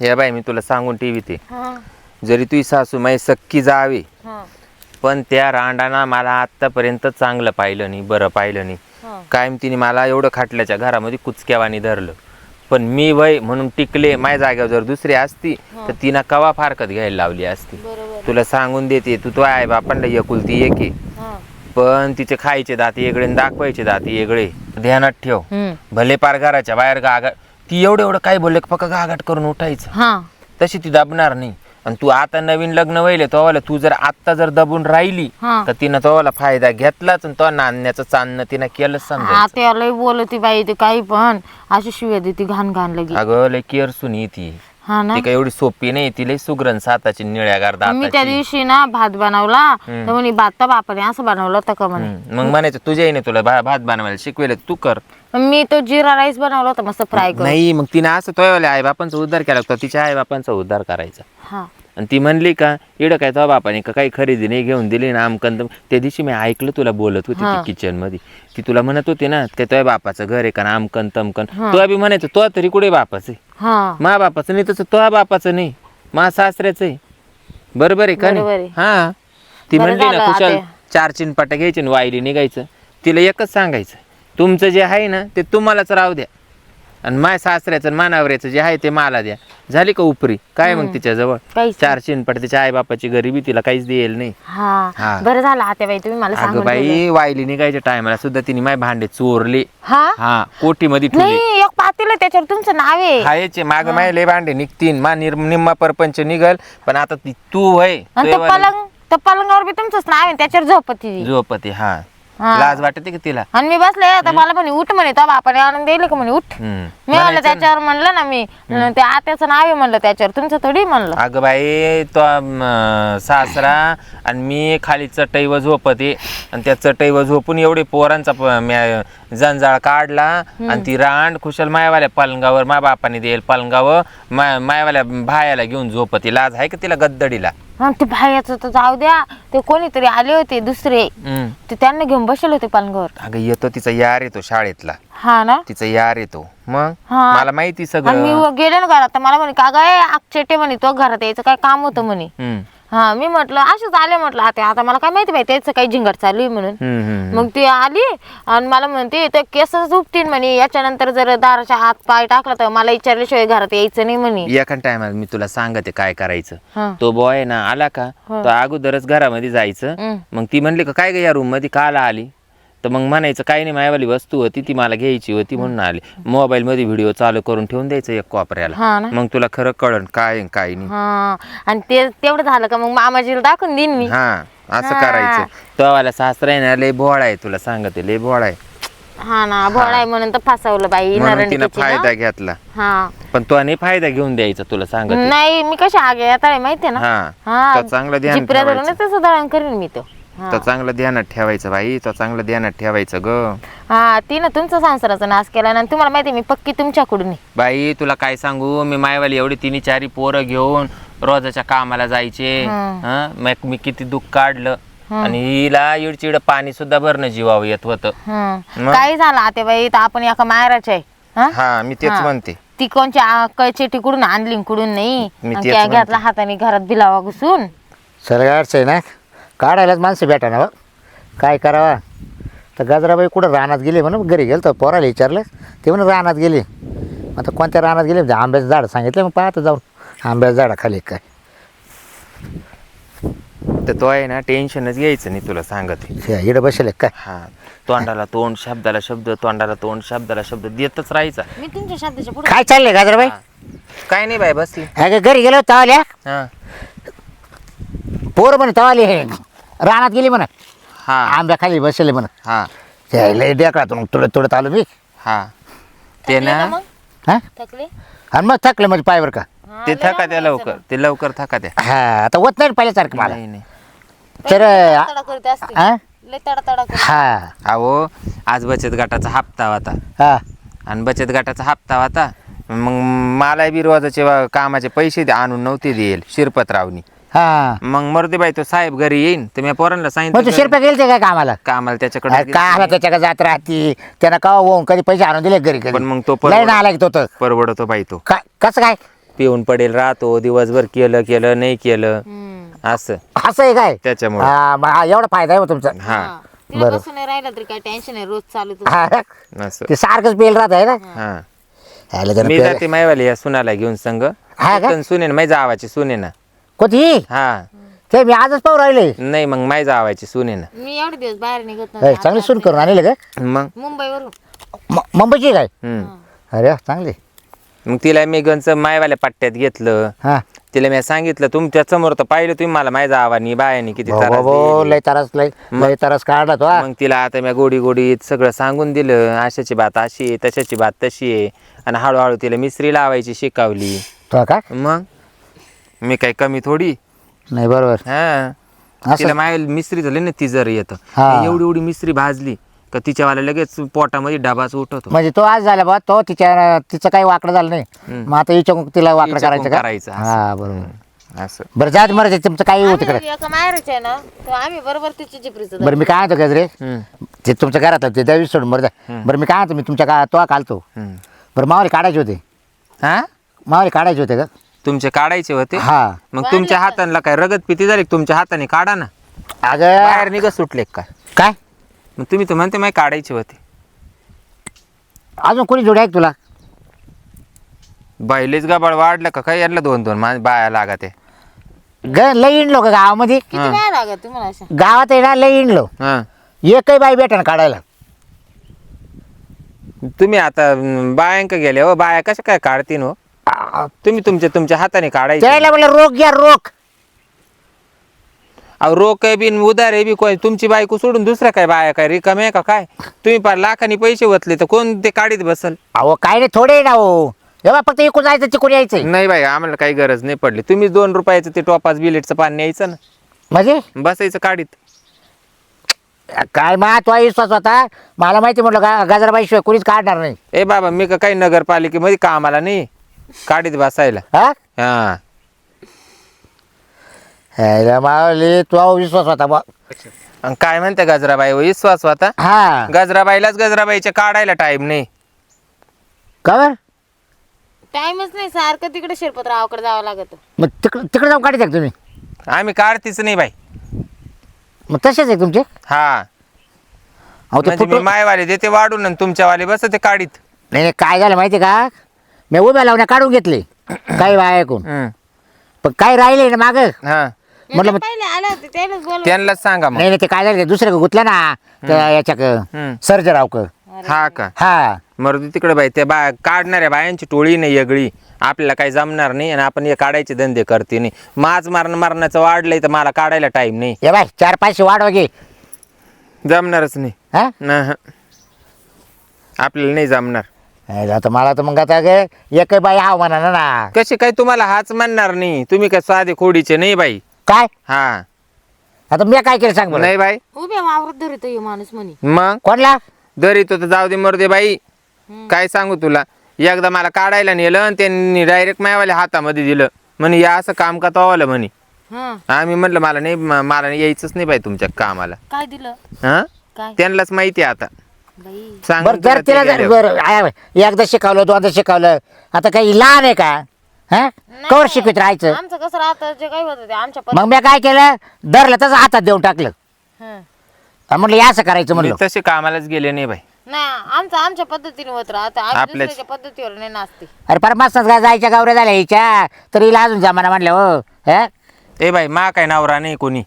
हे बाई मी तुला सांगून टीव्ही ते. हा. जरी तुझी सासू माझी सक्की जावी हा. पण त्या रांडाना मला आत्तापर्यंत चांगलं पाहिलं नाही बरं पाहिलं नाही. हा. कायम तिने मला एवढं खाटल्याच्या घरामध्ये कुचक्यावानी धरलं. पण मी वय म्हणून टिकले माझ्या जागेवर जर दुसरी असती तर तिनं कवा फारकत घ्यायला लावली असती? बरोबर. तुला सांगून देते तू तो आहे बापांना एकुलती एक आहे. हा. पण तिचे खायचे दात वेगळे आणि दाखवायचे दात वेगळे ध्यानात ठेव. हम्म. भले पार घराच्या बाहेर गागाट ती एवढं एवढं काय बोलले फक्त गागाट करून उठायचं. हा. तशी ती दाबणार नाही. आणि तू आता नवीन लग्न व्हायले तोवाला तू जर आत्ता जर दबून राहिली हा. तर तिनं तोवाला फायदा घेतलाच आणि तो नाण्याचं चांदणं तिनं केलंच समजा त्याला बोलती बाई ते काही पण. अशी शिव्या देते घाण घाण लगी अगं लय केअर सुनी ती. हा ना? ती काय एवढी सोपी नाही ती लय सुग्रण साताची निळ्यागार मी त्या दाताची दिवशी ना भात बनवला तर म्हणे भात तर बापाने असं बनवलं होतं का म्हणे? हम्म. मग म्हणायचं तुझ्या येणे तुला भा- भात बनवायला शिकवेल तू कर. मी तो जिरा राईस बनवला होता मस्त फ्राय करून. नाही मग तिने असं तोयवाल्या आई बापांचा उद्धार केला होता तिच्या आई बापांचा उद्धार करायचा. हा. आणि ती म्हणली का इडं काय तो बापाने का काही खरेदी नाही घेऊन दिली ना आमकंत त्या दिवशी मी ऐकलं तुला बोलत होती. ती किचनमध्ये ती तुला म्हणत होती ना ते तुझ्या बापाचं घर आहे का ना आमकन तमकन. तो बी म्हणायचं तो तरी कुठे बापाचं आहे? हा. मा बापाचं नाही तसं तो बापाचं नाही. मा सासऱ्याचं आहे. बरोबर आहे का बरोबर नाही. हा. ती बरं म्हणली ना झालं कुशाल आता. चार चिनपाट्या घ्यायचे आणि वायली निघायचं. तिला एकच सांगायचं. तुमचं जे आहे ना ते तुम्हालाच राहू द्या. आणि माय सासऱ्याचं मानावऱ्याचं जे आहे ते मला द्या. झाली का उपरी? काय मग तिच्याजवळ? काहीच चार चिनपट तिच्या आई बापाची गरिबी तिला काहीच देईल नाही. हा. हा. बरं झालं तुम्ही मला अगं सांगून ठेवलं. बाई वायली निघायच्या टायमाला सुद्धा तिने माय भांडे चोरले. हा? हा कोठीमध्ये ठेवले? नाही एक पातील त्याच्यावर तुमचं नाव आहे. खायचे माग माय लय भांडे निघतीन. मा निर- निम्मा परपंच निघल पण आता ती तू आणि तो पलंग पलंगावर बी तुमचंच नाव आहे त्याच्यावर झोपती ती. झोपती हा. हा. लाज वाटते का तिला? आणि मी बसले आता मला म्हणे उठ म्हणे तो बापाने आणून दिले का म्हणे उठ. हम्म. मी म्हणलं त्याच्यावर म्हणलं ना मी. ते आत्याचं नाव आहे म्हणलं त्याच्यावर. तुमचं थोडी म्हणलं. अगं बाई तो अं, सासरा आणि मी खाली चटईवर झोपते आणि त्या चटईवर झोपून एवढे पोरांचा प- म्या- जंजाळ काढला. आणि ती रांड खुशाल मायावाल्या पलंगावर मा बापाने देईल पलंगावर माय मायावाल्या भायाला घेऊन झोपते लाज आहे का तिला गद्दडीला? आणि ते बाहेरचं तर जाऊ द्या. ते कोणीतरी आले होते दुसरे. हम्म. ते त्यांना घेऊन बसले होते पलंगावर अगं येतो तिचा यार येतो शाळेतला. हा ना? तिचा यार येतो. मग? हा. मला माहिती आणि मी सगळं व- गेले ना घरात तर मला म्हणे का काय अक्षटे म्हणे तो घरात यायचं काय काम होतं म्हणे. हम्म. हा मी म्हटलं असंच आले म्हटलं आता आता मला काय माहिती बाई त्याचं काही झिंगट चालू आहे म्हणून. हम्म, हम्म. मग ती आली आणि मला म्हणते ते केसच उपटीन म्हणे. याच्यानंतर जर दाराच्या आत पाय टाकला तर मला विचारल्याशिवाय घरात यायचं नाही म्हणे. एका टायमाला मी तुला सांगते काय करायचं. तो बॉय ना आला का? तो अगोदरच घरामध्ये जायचं. हम्म. मग ती म्हणली का काय ग या रूममध्ये? काला आली. तर मग म्हणायचं काही नाही मायावाली वस्तू होती ती मला घ्यायची होती म्हणून आली. मोबाईल मध्ये व्हिडिओ चालू करून ठेवून द्यायचं एक कोपऱ्याला. हा ना. मग तुला खरं कळण काय आहे, काय नाही. हा. आणि ते तेवढं झालं का मग मामाजीला दाखवून देईन मी. हा असं हा. करायचं. तो वाला सासरा आहे ना लय भोळा आहे तुला सांगते लय भोळा आहे. हा ना भोळा आहे म्हणून तर फसवलं बाई म्हणून तिनं ना. फायदा घेतला. हा. पण तो नाही फायदा घेऊन द्यायचा तुला सांगते. नाही मी कशी आगे येता माहितीये ना? हा. चांगलं ध्यान जिपऱ्या ठेवायचं. धरूनच तसं दळण करीन मी तो. तो चांगलं ध्यानात ठेवायचं बाई तो चांगलं ध्यानात ठेवायचं ग हा तिनं तुमचा संसाराचा नाश केला आणि तुम्हाला माहिती मी पक्की तुमच्याकडून आहे. बाई तुला काय सांगू मी मायवाली एवढी तिन्ही चारी पोरं घेऊन रोजाच्या कामाला जायचे हं. मग मी किती दुःख काढलं आणि हिला इडचिड पाणी सुद्धा भरणं जीवावं येत होतं हं. मग? काही झालं आता बाई तर आपण एका मायराचे आहे हा? हा मी तेच हा. म्हणते ती कोणच्या कळचे तिकडून आणली कुडून नाही मी आणि तेच त्या म्हणते. घेतला हाताने घरात बिलावा घुसून सरगाडच आहे ना काढायलाच माणसं भेटा ना काय करावा? तर गजराबाई कुठं रानात गेली म्हणून घरी गेलं तर पोराला विचारलं. ते म्हणून रानात गेली. आता कोणत्या रानात गेली? म्हणजे आंब्याचं झाड सांगितलं मग पाहतं जाऊन. आंब्याचं झाडाखाली काय. तर तो आहे ना टेन्शनच घ्यायचं नाही तुला सांगते. हे इकडं बसले काय हा तोंडाला तोंड शब्दाला शब्द तोंडाला तोंड शब्दाला शब्द देतच राहायचा. मी तुमच्या शब्दाच्या पुढे काय चाललंय गजराबाई? हा. काय नाही बाई बसली. अगं घरी गेलो तवाल्या हा. पोर म्हणे तवाली हे. रानात गेली म्हणा हा. आंब्याखाली बसले म्हणा हा. ते लय डेकळातून तुडत तुडत आलो मी. हा. ते ना? मग? हा? थकले? आणि मग थकलं म्हणजे पायवर का? हा, ते लय थका त्या लवकर ते लवकर थका त्या. हा आता होत नाही पहिल्यासारखं मला. नाही. तर लय तडा करत असते. हा? लय करत हा. अहो आज बचत गटाचा हप्ता होता. हा. आणि बचत गटाचा हप्ता होता. मग मला बी रोजाचे वा- कामाचे पैसे दे- आणून नव्हते देईल शिरपतरावनी. हा. मग मरुदे बाई तो साहेब घरी येईन. तर मी पोरांना मग तू सांगितलं शिरप्या गेलते काय कामाला? कामाला अरे त्याच्याकडे काय आला त्याच्याकडे जात राहती. त्यानं का होऊन कधी पैसे आणून दिले घरी कधी? पण मग तो लय ना आला की तो तर. परवडतो बाई तो. काय कसं काय? पिऊन पडेल राहतो दिवसभर केलं केलं नाही केलं. असं. असं आहे काय? त्याच्यामुळे. हा मग हा, एवढा फायदा आहे तुमचा. हा. तिला बसून नाही राहिलं तरी काय टेन्शन आहे रोज चालू तुझं. हा. असं. ते सारखंच पेल राहत आहे ना? हा. मी पेल- जाते मायवाली या सुनाला घेऊन संग. हा का? पण सुने ना माई जावाची सुने ना कोणती? हा. ते मी आजच पाहू राहिले. नाही मग माई जावाची सुने ना. मी एवढे दिवस बाहेर निघत हे, नव्हते. चांगली सून करून आणले का? मग? मुंबईवरून. म- मुंबईची काय? हम्म. अरे वा, चांगली. मग तिला मी गंच मायवाल्या पट्ट्यात घेतलं. हा. तिला मी सांगितलं तुमच्यासमोर तर पाहिलं तुम्ही मला माय जावानी बायानी किती भाऊ, त्रास भाऊ, भाऊ, दिली. लय तरस लय लय तरस काढला तो हा. मग तिला आता मी गोडी गोडीत सगळं सांगून दिलं अशाची बात अशी आहे तशाची बात तशी आहे. आणि हळूहळू तिला मिसरी लावायची शिकवली. तो का? मग? मी काय कमी थोडी. नाही बरोबर. हा. असं? तिला माय मिस्त्री झाली ना ती जर येतं. हा. एवढी एवढी मिस्त्री भाजली का तिच्यावाला लगेच पोटामध्ये डाबाच उठवतो म्हणजे तो आज झाला बा तो तिच्या तिचं काही वाकडं झालं नाही. मग आता हिच्या तिला वाकडं करायचं का? करायचं असं. हा बरोबर. असं. बरं जात मरत तुमचं काही होतं आम्ही तिकडे एका माहेरच आहे ना तर आम्ही बरोबर तिची जिपरीचं बरं मी काय म्हणतो गजरे? हम्म, ते तुमच्या घरात ते दहावी सोडून बरं जा. बरं मी काय म्हणतो मी तुमच्या का तो कालतो. हम्म. बरं मावले काढायचे होते. हा? मावले काढायचे होते का? तुमचे काढायचे होते. हा. मग तुमच्या हाताला काय रगत पिती झाली का? तुमच्या हाताने काढा ना. अगं. बाहेर निघत सुटले का? काय? काय मग तुम्ही तर म्हणते माय काढायचे होते. अजून कोणी जोडी आहे का तुला? बैलेच गबाळ वाढलं का? काय यांना दोन दोन मा- बाया लागत आहे. ग लई इंडलो का गावामध्ये. किती वेळ लागत तुम्हाला अशा? गावात आहे ना लई इंडलो हा. एकही बाई भेटा ना काढायला. तुम्ही आता अं, बायांक गेले हो. बाया कशा काय काढतीन हो? आ, तुम्ही तुमच्या तुमच्या हाताने काढायचे. त्याला म्हणलं रोग घ्या रोग. अहो रोक आहे बी उदार आहे बी कोण? तुमची बायको सोडून दुसऱ्या काय बाया काय? रिकामे आहे का काय? तुम्ही पार लाखानी पैसे वतले तर कोण ते काढीत बसल? अहो काय नाही थोडे ना हो. एव्हा फक्त इकून जायचं तिकून यायचं नाही बाई आम्हाला काही गरज नाही पडली. तुम्ही दोन रुपयाचं ते टोपास बिलेटचं पाणी न्यायचं ना. म्हणजे? बसायचं काढीत काय मा तो विश्वास होता? मला माहिती म्हटलं का गजराबाई शिवाय कोणीच काढणार नाही. ए बाबा मी का काही नगरपालिकेमध्ये कामाला नाही. काढीत बसायला. हा? हा. ह्याला मावली तो विश्वास होता बा अन काय म्हणते गजराबाई हो, विश्वास होता? हा. गजराबाईलाच गजराबाईच्या काढायला टाइम नाही. का बरं? टाइमच नाही सारखं तिकडे शिरपतरावाकडे जावं लागत. मग तिकडं तिकडे जाऊन काढायचं का तुम्ही? आम्ही काढतीच नाही बाई. मग तसेच आहे तुमचे? हा. अहो ते म्हणजे मी मायवाले देते वाढून आणि तुमच्यावाले बस ते काढीत. नाही नाही, काय झालं माहिती का? मी उभ्या लावण्या काढून घेतले. काही बाय ऐकून. पण काय राहिले ना माग? हा. म्हटलं मग- पहिले आले होते त्यालाच बोल त्यांनाच सांगा मग. नाही नाही ते काय झालं ते दुसऱ्या गुतल्या ना त्या याच्याक हम्म. सर्जरावक. हा का? हा. मरू तिकडे बाई त्या बा काढणाऱ्या बायांची टोळी नाही वेगळी. आपल्याला काही जमणार नाही आणि आपण हे काढायचे धंदे करते नाही. माज मारण मारण्याचं वाढलंय तर मला काढायला टाइम नाही. ये बाय चार पाचशे वाढवा घे. जमणारच नाही. हा? न आपल्याला नाही जमणार. आता मला तर मग आता गे एक बाई हा म्हणा ना ना. कसे काय तुम्हाला हाच म्हणणार नाही? तुम्ही काय साधे खोडीचे नाही बाई. काय? हा. आता मी काय केलं सांग नाही बाई. उभ्या वावरत धरतो माणूस म्हणे. मग? कोणला? दरी तो तर जाऊ दे मरू दे बाई. काय सांगू तुला? एकदा मला काढायला नेलं आणि त्यांनी डायरेक्ट मायवाल्या हातामध्ये दिलं. म्हणे या असं काम का तवालं म्हणे. हा. आम्ही म्हटलं मला नाही म- मला यायचंच नाही बाई तुमच्या कामाला. काय दिलं? हा? काय? त्यांनाच माहिती आहे आता. बाई. सांग बरं जर तिला जर बरं. एकदा शिकवलं दोनदा शिकवलं आता काही लहान आहे का? हा? कवर शिकवत राहायचं? आमचं कसं राहतं जे काही होतं ते आमच्या मग मी काय केलं? धरलं तसं हातात देऊन टाकलं. हं. आणि म्हटलं हे असं करायचं म्हणलं. तसे कामालाच गेले नाही बाई. नाही आमचं आमच्या पद्धतीने होत राहतं. आम्ही आपल्याच- दुसऱ्याच्या पद्धतीवर नाही नाचते. अरे परमात्माच काय जायच्या गावऱ्या झाल्या हिच्या. तर हिला अजून जमाना म्हणलं हो. हा? ए बाई मा काय नवरा नाही कोणी.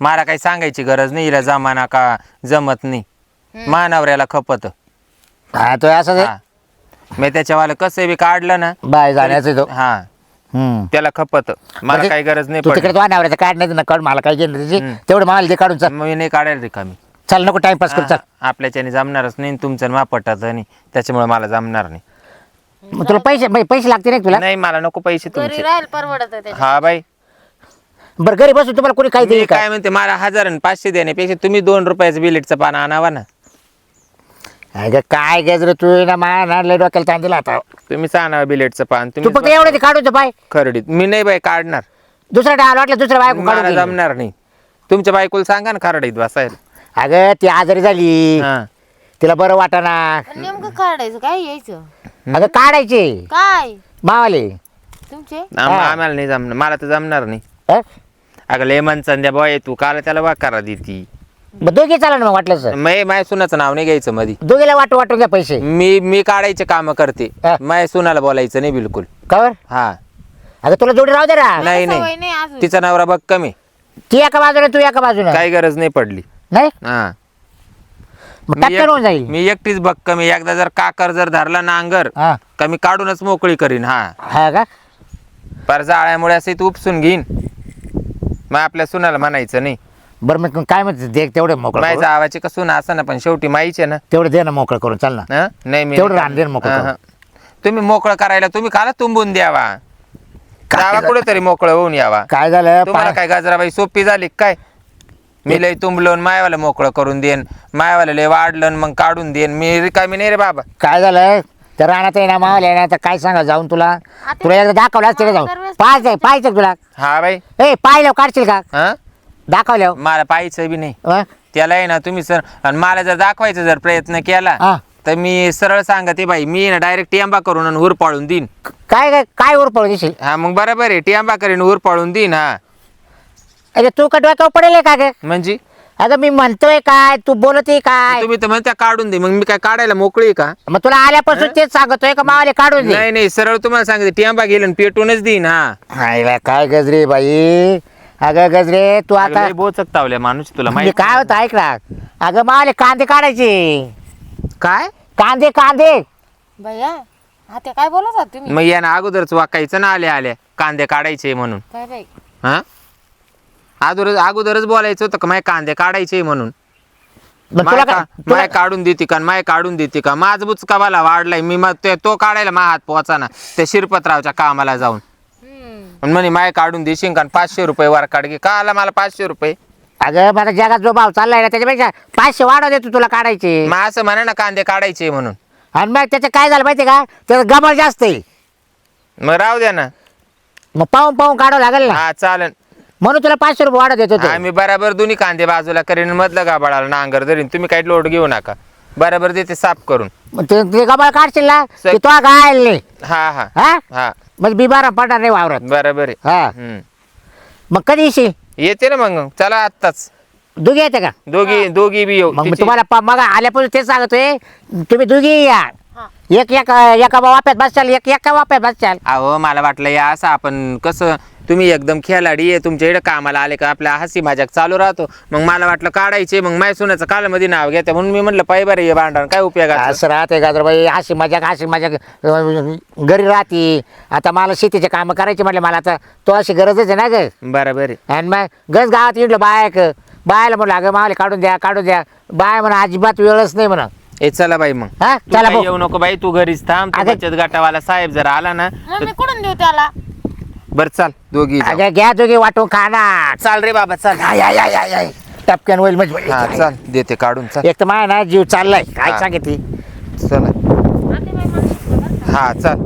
मला काही सांगायची गरज नाही हिला जमाना का जमत नाही. मा नवऱ्याला खपत. हा, तो असं हा. मी त्याच्यावाला कसं बी काढलं ना बाय जाण्याचं तो. हा. हम्म. त्याला खपत. मला म्हणजे काही गरज नाही तू तिकडे पडली तो नवऱ्याचं काढ नाही ना काढ मला काय घेणं त्याची तेवढं मला ते काढून चल. मी नाही काढायला रिकामी चल नको टाइमपास कर चल. आपल्याच्याने जमणारच नाही तुमचं मा पटत नाही त्याच्यामुळे मला जमणार नाही. मग तुला पैसे पैसे लागते नाही का तुला? नाही मला नको पैसे घरी तुमचे. राहील परवडत त्याच्या हा बाई. बरं घरी बसून तुम्हाला कोणी काही मी देईल का? काय म्हणते मला हजार आणि पाचशे देण्यापेक्षा तुम्ही दोन रुपयाचं बिलेटचं पान आणावा ना. अगं काय गजर तू ना मा ना लय डोक्याला ताण दिला आता. तुम्हीच आणावं बिलेटचं पान. तू तुम्ही फक्त एवढं ते काढून पाय खरडीत. मी नाही बाई काढणार. दुसरा डाल वाटलं दुसऱ्या बायको मला काढून. जमणार नाही. तुमच्या बायकोला सांगा ना खरडीत बसायला. अगं ती आजारी झाली. हा. तिला बरं वाटाना. पण नेमकं काढायचं काय यायचं? अगं काढायचे. काय? मावाले. तुमचे? आम- हा. आम्हाला नाही जमणार. मला तर जमणार नाही? अगं लेमन संध्या बॉय तू. काल त्याला वाकारा देती. मग दोघी चाला ना मग वाटलं सर मै माय सुनाचं नाव नाही घ्यायचं मधी. दोघीला वाटू वाटून घ्या पैसे. मी मी काढायचे काम करते. हा. माय सुनाला बोलायचं नाही बिलकुल. कवर? हा. अगं तुला जोडी राहू दे ना नाही सवय नाही. नाही अजून तिचा नवरा बघ कमी. ती एका बाजूला तू एका बाजूला काही गरज नाही पडली. नाही? हा. मग मी टक्कर होऊन एक- जाईल. मी एकटीच बघ कमी. एकदा जर काकर जर धरला ना अंगर हा. का मी काढूनच मोकळी करीन हा. हा का? पर जाळ्यामुळे असे तू उपसून घेईन. मग आपल्या सुनाला म्हणायचं नाही. बरं मग काय म्हणते? दे तेवढे मोकळं करून. आवाची का सुना असं ना पण शेवटी माईचे ना. तेवढं दे ना मोकळं करून चाल ना. हा? नाही मी तेवढं रान दे ना मोकळं. तुम्ही मोकळं करायला तुम्ही काला तुंबून द्यावा. जावा कुठेतरी मोकळं होऊन यावा. काय झालं? तुम्हाला पा- काय गाजराबाई सोपी झाली काय? मी लय तुंबलो आणि मायवाला मोकळं करून देन मायवाला लय वाढलं आणि मग काढून देन मी रिकामी नाही रे बाबा. काय झालं? तर रानात आहे ना मावले आहे तर काय सांगा जाऊन तुला? तुला एकदा दाखवलं असते जाऊन. दरवेळेस पाहायचं पाहायचं तुला? हा बाई. ए पाहिलं काढशील का? हा? दाखवलं मला पाहायचं बी नाही. अं? त्याला आहे ना तुम्ही सर आणि मला जर दाखवायचा जर प्रयत्न केला. तर मी सरळ सांगते बाई मी ना डायरेक्ट टिंबा करून आणि उर पाडून देईन. काय काय काय उर पडू देशील? हा मग बरोबर आहे टिंबा करीन उर पाडून देईन हा. अरे तू का डोक्यावर पडेल आहे का ग म्हणजे? अगं मी म्हणतोय काय तू बोलतोय काय? तुम्ही तर म्हणता काढून दे मग मी काय काढायला मोकळी आहे का? मग तुला आल्यापासून तेच सांगतोय का मावाले काढून दे? नाही नाही सरळ तुम्हाला सांगते टिंबा गेलं आणि पेटूनच देईन हा. हायला काय गजरे बाई? अगं गजरे तू आता बोचक तावल्या माणूस तुला म्हणजे माहिती काय होतं ऐक ना. अगं मावाले कांदे काढायचे. काय? कांदे कांदे. भैया आता काय बोलत आहात तुम्ही? मग यानं अगोदरच वाकायचं ना आल्या आल्या. कांदे काढायचे म्हणून. काय बाई? हा? अगोदर अगोदरच बोलायचं होतं का माय कांदे काढायचे म्हणून? मग माय तुला का- काय तुला माय काढून देते का माय काढून देते का? माझ बुचकावाला वाढलाय. मी मग ते तो काढायला मा हात पोचा ना त्या शिरपतरावच्या कामाला जाऊन. आणि म्हणे माय काढून देशील का आणि पाचशे रुपये वर काढ का आला मला पाचशे रुपये? अगं माझा जगात जो भाव चाललाय ना त्याच्यापेक्षा पाचशे वाढव देतो तुला काढायचे. मग असं म्हणा ना कांदे काढायचे म्हणून. आणि मग त्याचं काय झालं माहितीये का? त्याचं गमळ जास्त आहे. मग राहू द्या ना. मग पाहून पाहून काढावं लागेल ना. हा चालन म्हणून तुला पाचशे रुपये वाढत देतो तो. आम्ही बराबर दोन्ही कांदे बाजूला करीन मधलं गाबाळाला नांगर धरीन. तुम्ही काही लोड घेऊ नका. बराबर देते साफ करून. मग ते ते गमळ काढशील ना की तो गायल नाही. हा हा. हा? हा. म्हणजे बिबारा पडणार नाही वावरात. बरोबर आहे. हा. हम्म. मग कधी येशील? येते ना मग. चला आत्ताच. दुघी येते का? दोघी दोघी बी येऊ. मग मी तिची- तुम्हाला प- मग आल्यापासून तेच सांगतोय तुम्ही दुघी या. हा. एक एक एका वाप्यात बसचाल एक एका वाप्यात बसचाल. अहो मला वाटलं या असं आपण कसं तुम्ही एकदम खेळाडी आहे तुमच्या इकडे कामाला आले का आपल्या हसी मजाक चालू राहतो. मग मला वाटलं काढायचे मग माय सोन्याचं कालमध्ये नाव घेते म्हणून मी म्हटलं पाय बरं हे भांडण काय उपयोगाचं? असं राहते गाजरबाई अशी मजाक अशी मजाक अं, घरी राहते. आता मला शेतीचे कामं करायचे म्हटलं मला आता तो अशी गरजच आहे ना ग. बरोबर आहे आणि मग गज गावात इडलं बायक. बायला म्हणलं अगं मावले काढून द्या काढून द्या. बाय म्हणा अजिबात वेळच नाही म्हणा. ए चला बाई मग. हा तू चला काही भाऊ. येऊ नको बाई तू घरीच थांब. तू अगं- बचत गटावाला साहेब जर आला ना मी कुठून देऊ त्याला? बर चाल दोघी जाऊ. अगं घ्या दोघे वाटून खाना चाल रे बाबा चाल आय, आय, आय, आय, आय. टपक्यान होईल हा म्हणजे चाल देते काढून चाल एक तर माय ना जीव चाललाय काय हा. सांगितली चला? हा चाल